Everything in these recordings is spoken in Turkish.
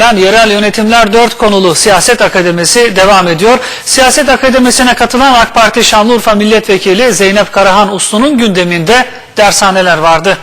Ben Yerel Yönetimler 4 konulu Siyaset Akademisi devam ediyor. Siyaset Akademisi'ne katılan AK Parti Şanlıurfa Milletvekili Zeynep Karahan Uslu'nun gündeminde dershaneler vardı.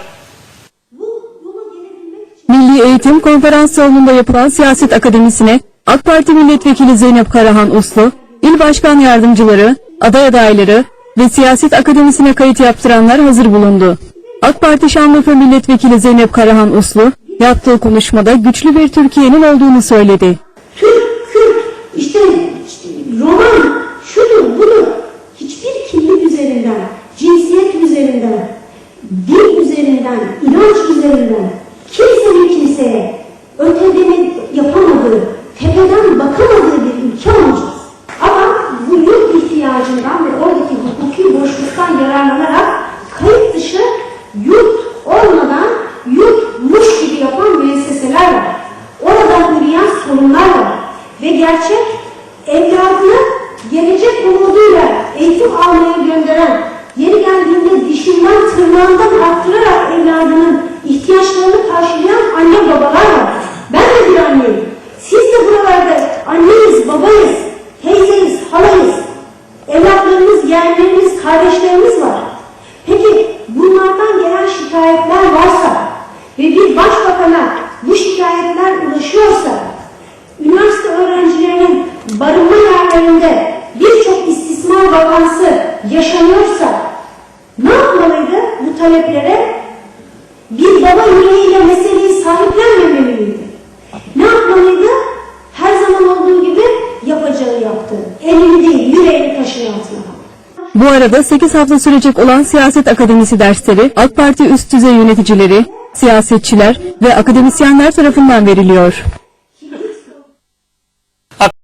Milli Eğitim Konferans Salonu'nda yapılan Siyaset Akademisi'ne AK Parti Milletvekili Zeynep Karahan Uslu, İl Başkan Yardımcıları, aday adayları ve Siyaset Akademisi'ne kayıt yaptıranlar hazır bulundu. AK Parti Şanlıurfa Milletvekili Zeynep Karahan Uslu, yaptığı konuşmada güçlü bir Türkiye'nin olduğunu söyledi. Türk, Kürt, işte, işte roman, şudur, budur. Hiçbir kimlik üzerinden, cinsiyet üzerinden, din üzerinden, inanç üzerinden kimsenin kimseye ötedeni yapamadığı, Ve gerçek evladını gelecek umuduyla eğitim almaya gönderen, yeri geldiğinde dişinden tırnağından arttırarak evladının ihtiyaçlarını karşılayan anne babalar var. Ben de bir anneyim. Siz de buralarda anneyiz, babayız, teyzeyiz, halayız. Evlatlarımız, yeğenlerimiz, kardeşlerimiz var. Peki bunlardan yerlerinde birçok istismar vakansı yaşanıyorsa ne yapmalıydı bu taleplere? Bir baba yüreğiyle meseleyi sahiplenmemeli miydi? Ne yapmalıydı? Her zaman olduğu gibi yapacağı yaptı. Elini değil, yüreğini taşın altına. Bu arada 8 hafta sürecek olan Siyaset Akademisi dersleri AK Parti üst düzey yöneticileri, siyasetçiler ve akademisyenler tarafından veriliyor.